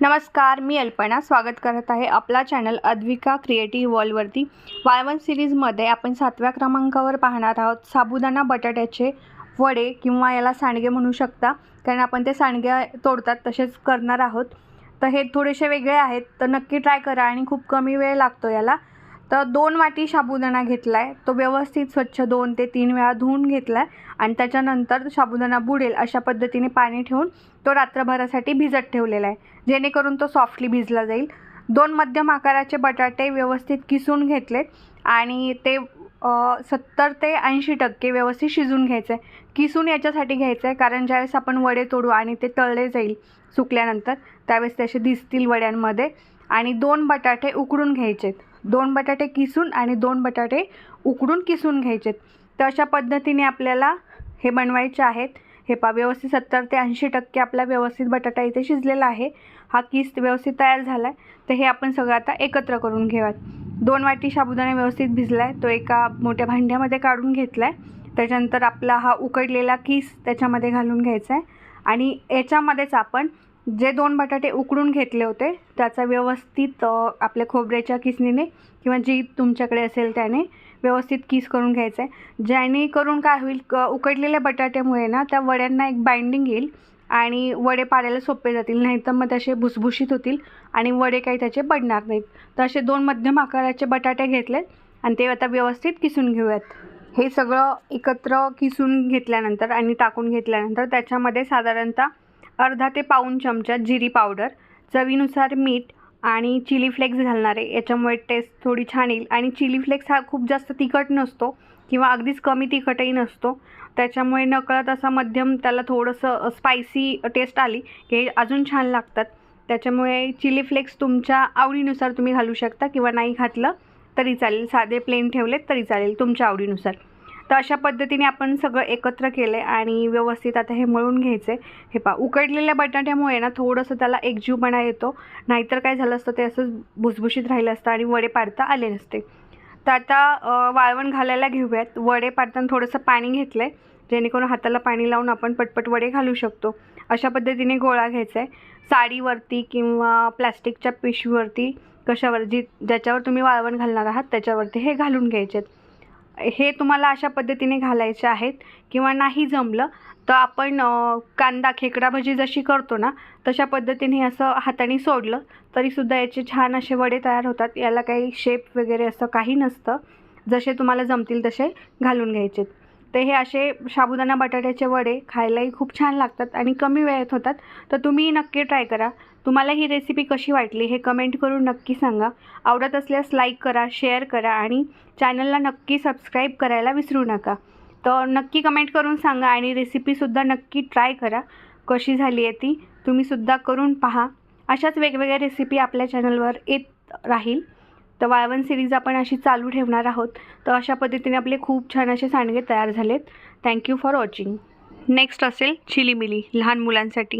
नमस्कार मी अल्पना. स्वागत करत आहे आपला चॅनल अद्विका क्रिएटिव्ह वर्ल्डवरती वाळवण सिरीजमध्ये आपण सातव्या क्रमांकावर पाहणार आहोत. साबुदाणा बटाट्याचे वडे किंवा याला सांडगे म्हणू शकता. कारण आपण ते सांडगे तोडतात तसेच करणार आहोत. तर हे थोडेसे वेगळे आहेत. तर नक्की ट्राय करा आणि खूप कमी वेळ लागतो याला. तर दोन वाटी साबुदाणा घेतला आहे तो व्यवस्थित स्वच्छ दोन ते तीन वेळा धुवून घेतला आहे आणि त्याच्यानंतर साबुदाणा बुडेल अशा पद्धतीने पाणी ठेवून तो रात्रभरासाठी भिजत ठेवलेला आहे. जेणेकरून तो सॉफ्टली भिजला जाईल. दोन मध्यम आकाराचे बटाटे व्यवस्थित किसून घेतले आणि ते सत्तर ते ऐंशी टक्के व्यवस्थित शिजून घ्यायचं. आहे किसून याच्यासाठी घ्यायचं आहे कारण ज्यावेळेस आपण वडे तोडू आणि ते तळले जाईल सुकल्यानंतर त्यावेळेस ते असे दिसतील वड्यांमध्ये आणि दोन बटाटे उकडून घ्यायचेत. दोन बटाटे किसून आणि दोन बटाटे उकडून किसून घ्यायचेत. तर अशा पद्धतीने आपल्याला हे बनवायचे आहेत. हे पा व्यवस्थित सत्तर ते ऐंशी टक्के आपला व्यवस्थित बटाटा इथे शिजलेला आहे. हा किस व्यवस्थित तयार झाला आहे तर हे आपण सगळं आता एकत्र करून घेऊयात. दोन वाटी साबुदाणा व्यवस्थित भिजला आहे तो एका मोठ्या भांड्यामध्ये काढून घेतला आहे त्याच्यानंतर आपला हा उकडलेला किस त्याच्यामध्ये घालून घ्यायचा आहे आणि याच्यामध्येच आपण जे दोन बटाटे उकडून घेतले होते त्याचा व्यवस्थित आपल्या खोबऱ्याच्या किसनीने किंवा जी तुमच्याकडे असेल त्याने व्यवस्थित किस करून घ्यायचं आहे जेणेकरून काय होईल क उकडलेल्या बटाट्यामुळे ना त्या वड्यांना एक बाइंडिंग येईल आणि वडे पाडायला सोपे जातील नाहीतर मग तसे भुसभुशीत होतील आणि वडे काही त्याचे पडणार नाहीत. तर असे दोन मध्यम आकाराचे बटाटे घेतलेत आणि ते आता व्यवस्थित किसून घेऊयात. हे सगळं एकत्र किसून घेतल्यानंतर आणि टाकून घेतल्यानंतर त्याच्यामध्ये साधारणतः अर्धा ते पाऊण चमचा जिरी पावडर चवीनुसार मीठ आणि चिली फ्लेक्स घालणार. आहे याच्यामुळे टेस्ट थोडी छान येईल. आणि चिली फ्लेक्स हा खूप जास्त तिखट नसतो किंवा अगदीच कमी तिखटही नसतो. त्याच्यामुळे नकळत असा मध्यम त्याला थोडंसं स्पायसी टेस्ट आली की अजून छान लागतात. त्याच्यामुळे चिली फ्लेक्स तुमच्या आवडीनुसार तुम्ही घालू शकता किंवा नाही घातलं तरी चालेल. साधे प्लेन ठेवलेत तरी चालेल तुमच्या आवडीनुसार. तर अशा पद्धतीने आपण सगळं एकत्र केलं आहे आणि व्यवस्थित आता हे मळून घ्यायचं आहे हे पा उकडलेल्या बटाट्यामुळे ना थोडंसं त्याला एकजीवपणा येतो. नाहीतर काय झालं असतं ते असंच भुसभुशीत राहिलं असतं आणि वडे पाडता आले नसते. तर आता वाळवण घालायला घेऊयात. वडे पाडताना थोडंसं पाणी घेतलं आहे जेणेकरून हाताला पाणी लावून आपण पटपट वडे घालू शकतो. अशा पद्धतीने गोळा घ्यायचा आहे साडीवरती किंवा प्लॅस्टिकच्या पिशवीवरती कशावर जी ज्याच्यावर तुम्ही वाळवण घालणार आहात त्याच्यावरती हे घालून घ्यायचे आहेत हे तुम्हाला अशा पद्धतीने घालायचे आहेत. किंवा नाही जमलं तर आपण कांदा खेकडा भजी जशी करतो ना तशा पद्धतीने असं हाताने सोडलं तरीसुद्धा याचे छान असे वडे तयार होतात. याला काही शेप वगैरे असं काही नसतं. जसे तुम्हाला जमतील तसे घालून घ्यायचे. तर हे असे साबुदाणा बटाट्याचे वडे खायलाही खूप छान लागतात आणि कमी वेळेत होतात. तर तुम्ही नक्की ट्राय करा. तुम्हाला ही रेसिपी कशी वाटली हे कमेंट करून नक्की सांगा. आवडत असल्यास लाईक करा शेअर करा आणि चॅनलला नक्की सबस्क्राईब करायला विसरू नका. तर नक्की कमेंट करून सांगा आणि रेसिपीसुद्धा नक्की ट्राय करा. कशी झाली आहे ती तुम्हीसुद्धा करून पहा. अशाच वेगवेगळ्या रेसिपी आपल्या चॅनलवर येत राहील. तर वाळवण सिरीज आपण अशी चालू ठेवणार आहोत. तर अशा पद्धतीने आपले खूप छान असे सांडगे तयार झालेत. थँक्यू फॉर वॉचिंग नेक्स्ट असेल चिलीमिली लहान मुलांसाठी.